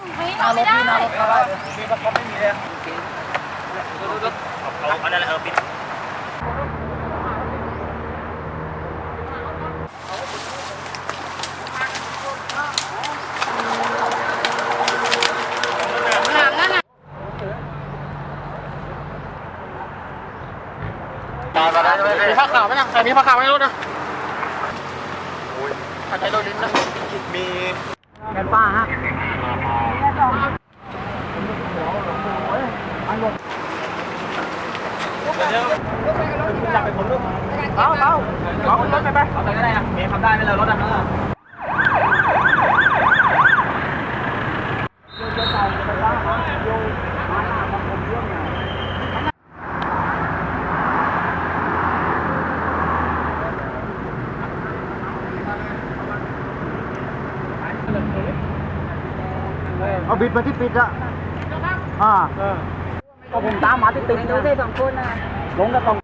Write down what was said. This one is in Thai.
หน้ารถพี่หน้ารถเข้าได้เลยมีประกบไม่มีเลยเอาเอานั่นแหละเออปิดมีผ้าขาวไหมนะใครมีผ้าขาวไหมรถนะใครใช้โดนลิ้นนะมีแกนป้าฮะ อยากไปผมลูกเอาเอาเอารถไปไปเอาไปก็ได้นะเมย์ทำได้ไหมเรารถดำ เอาบิดมาที่ปิดอะอ่า ก็ผมตามมาติดติดเลยได้สองคนนะ ลงกับสอง